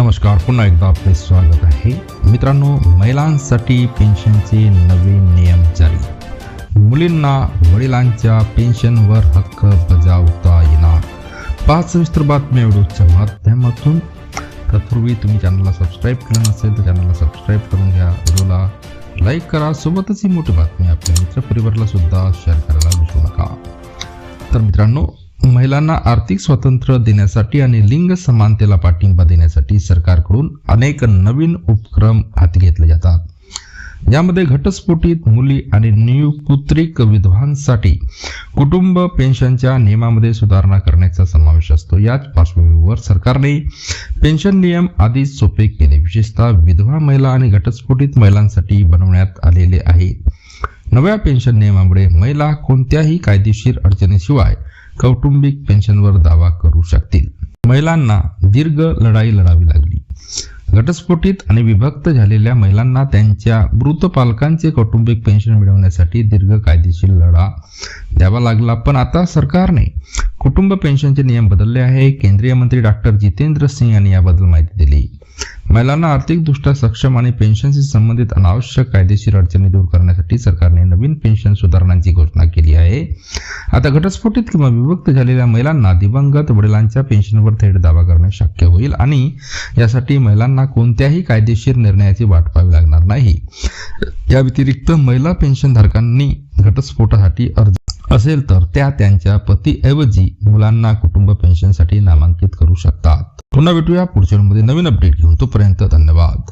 नमस्कार पुन्हा एकदा आपले स्वागत आहे. मित्रांनो महिलांसाठी पेन्शनचे नवीन नियम जारी. मुलींना वडिलांच्या पेन्शनवर हक्क बजावता येणार. पाच सविस्तर बातम्या व्हिडिओच्या माध्यमातून. तत्पूर्वी तुम्ही चॅनलला सबस्क्राईब केलं नसेल तर चॅनलला सबस्क्राईब करून घ्या. व्हिडिओला लाईक करा. सोबतच ही मोठी बातमी आपल्या मित्रपरिवाराला सुद्धा शेअर करायला विसरू नका. तर मित्रांनो महिलांना आर्थिक स्वातंत्र्य देण्यासाठी आणि लिंग समानतेला पाठिंबा देण्यासाठी सरकारकडून अनेक नवीन उपक्रम हाती घेतले जातात. यामध्ये घटस्फोटित मुली आणि नियुपुत्रिक विधवांसाठी कुटुंब पेन्शनच्या नियमामध्ये सुधारणा करण्याचा समावेश असतो. याच पार्श्वभूमीवर सरकारने पेन्शन नियम आधीच सोपे केले. विशेषतः विधवा महिला आणि घटस्फोटित महिलांसाठी बनवण्यात आलेले आहे. नव्या पेन्शन नियमामुळे महिला कोणत्याही कायदेशीर अडचणीशिवाय कौटुंबिक पेन्शनवर दावा करू शकतील. महिलांना दीर्घ लढाई लढावी लागली. घटस्फोटित आणि विभक्त झालेल्या महिलांना त्यांच्या मृत पालकांचे कौटुंबिक पेन्शन मिळवण्यासाठी दीर्घ कायदेशीर लढा द्यावा लागला. पण आता सरकारने कुटुंब पेन्शनचे नियम बदलले आहे. केंद्रीय मंत्री डॉक्टर जितेंद्र सिंग यांनी याबद्दल माहिती दिली. महिलांना आर्थिकदृष्ट्या सक्षम आणि पेन्शनशी संबंधित अनावश्यक कायदेशीर अडचणी दूर करण्यासाठी सरकारने नवीन पेन्शन सुधारणांची घोषणा केली आहे. आता घटस्फोटित किंवा विभक्त झालेल्या महिलांना दिवंगत वडिलांच्या पेन्शनवर थेट दावा करणे शक्य होईल आणि यासाठी महिलांना कोणत्याही कायदेशीर निर्णयाची वाट पाहावी लागणार नाही. या व्यतिरिक्त महिला पेन्शनधारकांनी घटस्फोटासाठी अर्ज असेल तर त्या त्यांच्या पतीऐवजी मुलांना कुटुंब पेन्शनसाठी नामांकित करू शकतात. पुन्हा भेटूया पुढच्या मध्ये नवीन अपडेट घेऊन तोपर्यंत धन्यवाद.